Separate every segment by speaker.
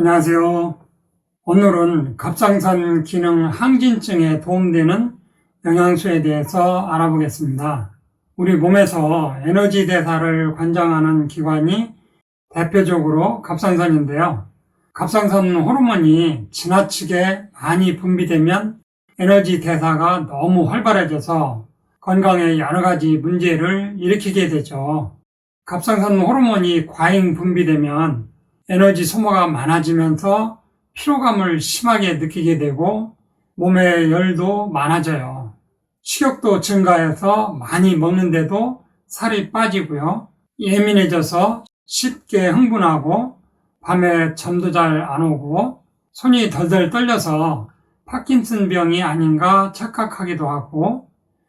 Speaker 1: 안녕하세요. 오늘은 갑상선 기능 항진증에 도움되는 영양소에 대해서 알아보겠습니다. 우리 몸에서 에너지 대사를 관장하는 기관이 대표적으로 갑상선인데요. 갑상선 호르몬이 지나치게 많이 분비되면 에너지 대사가 너무 활발해져서 건강에 여러 가지 문제를 일으키게 되죠. 갑상선 호르몬이 과잉 분비되면 에너지 소모가 많아지면서 피로감을 심하게 느끼게 되고 몸에 열도 많아져요. 식욕도 증가해서 많이 먹는데도 살이 빠지고요. 예민해져서 쉽게 흥분하고 밤에 잠도 잘 안 오고 손이 덜덜 떨려서 파킨슨 병이 아닌가 착각하기도 하고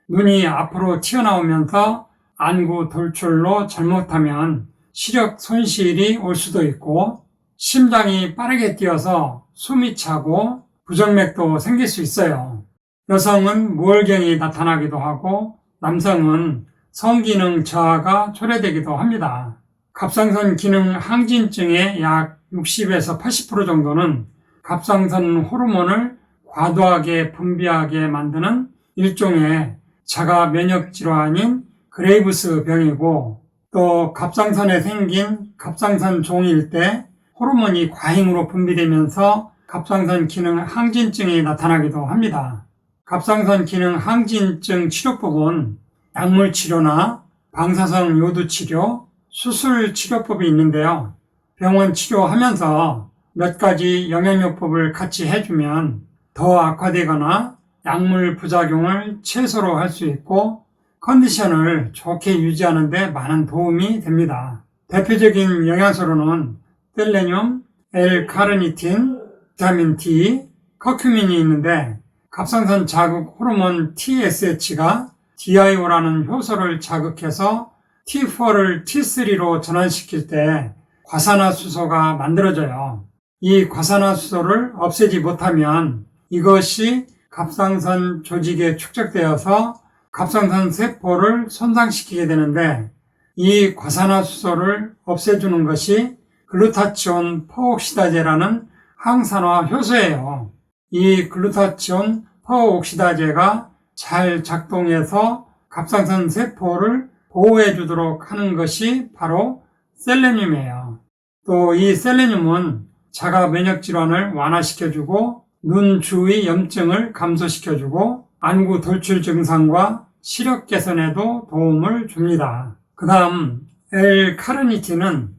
Speaker 1: 눈이 앞으로 튀어나오면서 안구 돌출로 잘못하면 시력 손실이 올 수도 있고 심장이 빠르게 뛰어서 숨이 차고 부정맥도 생길 수 있어요. 여성은 무월경이 나타나기도 하고 남성은 성기능 저하가 초래되기도 합니다. 갑상선 기능 항진증의 약 60에서 80% 정도는 갑상선 호르몬을 과도하게 분비하게 만드는 일종의 자가 면역 질환인 그레이브스 병이고 또 갑상선에 생긴 갑상선 종일 때 호르몬이 과잉으로 분비되면서 갑상선 기능 항진증이 나타나기도 합니다. 갑상선 기능 항진증 치료법은 약물 치료나 방사성 요드 치료, 수술 치료법이 있는데요. 병원 치료하면서 몇 가지 영양요법을 같이 해주면 더 악화되거나 약물 부작용을 최소로 할 수 있고 컨디션을 좋게 유지하는 데 많은 도움이 됩니다. 대표적인 영양소로는 셀레늄, L-카르니틴, 비타민 D, 커큐민이 있는데 갑상선 자극 호르몬 TSH가 DIO라는 효소를 자극해서 T4를 T3로 전환시킬 때 과산화수소가 만들어져요. 이 과산화수소를 없애지 못하면 이것이 갑상선 조직에 축적되어서 갑상선 세포를 손상시키게 되는데 이 과산화수소를 없애주는 것이 글루타치온 퍼옥시다제라는 항산화 효소예요. 이 글루타치온 퍼옥시다제가 잘 작동해서 갑상선 세포를 보호해 주도록 하는 것이 바로 셀레늄이에요. 또 이 셀레늄은 자가 면역 질환을 완화시켜주고 눈 주위 염증을 감소시켜주고 안구 돌출 증상과 시력 개선에도 도움을 줍니다. 그 다음 L-카르니틴은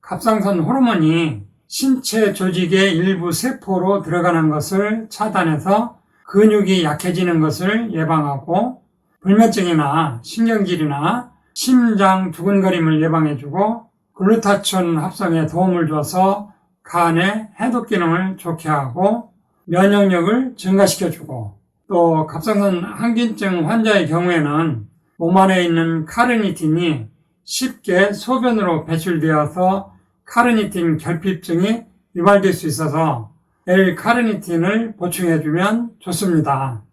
Speaker 1: 갑상선 호르몬이 신체 조직의 일부 세포로 들어가는 것을 차단해서 근육이 약해지는 것을 예방하고 불면증이나 신경질이나 심장 두근거림을 예방해주고 글루타치온 합성에 도움을 줘서 간의 해독 기능을 좋게 하고 면역력을 증가시켜주고 또 갑상선 항진증 환자의 경우에는 몸 안에 있는 카르니틴이 쉽게 소변으로 배출되어서 카르니틴 결핍증이 유발될 수 있어서 L-카르니틴을 보충해주면 좋습니다.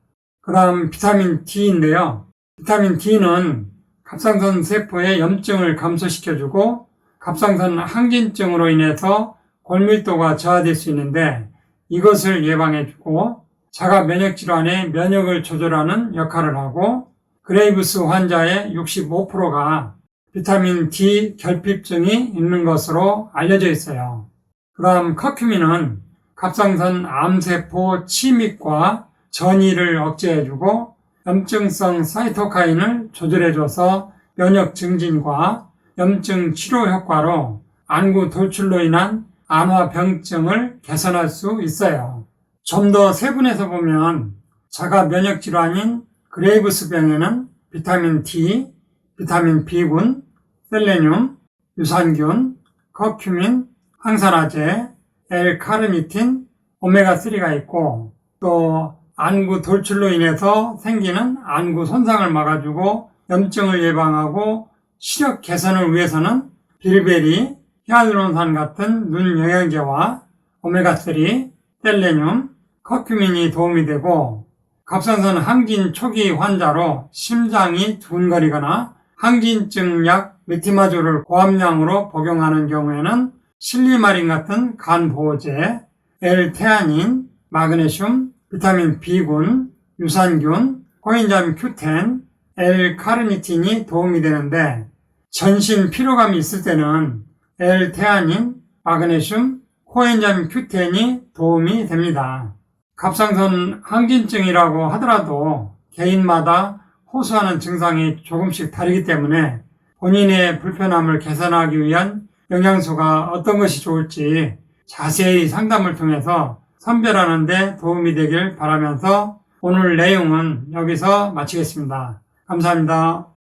Speaker 1: 그 다음 비타민 D인데요. 비타민 D는 갑상선 세포의 염증을 감소시켜주고 갑상선 항진증으로 인해서 골밀도가 저하될 수 있는데 이것을 예방해주고 자가 면역 질환의 면역을 조절하는 역할을 하고 그레이브스 환자의 65%가 비타민 D 결핍증이 있는 것으로 알려져 있어요. 그 다음 커큐민은 갑상선 암세포 침입과 전이를 억제해주고 염증성 사이토카인을 조절해줘서 면역 증진과 염증 치료 효과로 안구 돌출로 인한 안화병증을 개선할 수 있어요. 좀 더 세분해서 보면 자가 면역 질환인 그레이브스 병에는 비타민 D, 비타민 B군, 셀레늄, 유산균, 커큐민, 항산화제, L-카르니틴, 오메가3가 있고 또 안구 돌출로 인해서 생기는 안구 손상을 막아주고 염증을 예방하고 시력 개선을 위해서는 빌베리, 히알루론산 같은 눈 영양제와 오메가3, 셀레늄, 커큐민이 도움이 되고 갑상선 항진 초기 환자로 심장이 두근거리거나 항진증 약 메티마조를 고함량으로 복용하는 경우에는 실리마린 같은 간 보호제, L테아닌, 마그네슘, 비타민 B군, 유산균, 코엔자임 Q10, L카르니틴이 도움이 되는데 전신 피로감이 있을 때는 L테아닌, 마그네슘, 코엔자임 Q10이 도움이 됩니다. 갑상선 항진증이라고 하더라도 개인마다 호소하는 증상이 조금씩 다르기 때문에 본인의 불편함을 개선하기 위한 영양소가 어떤 것이 좋을지 자세히 상담을 통해서 선별하는 데 도움이 되길 바라면서 오늘 내용은 여기서 마치겠습니다. 감사합니다.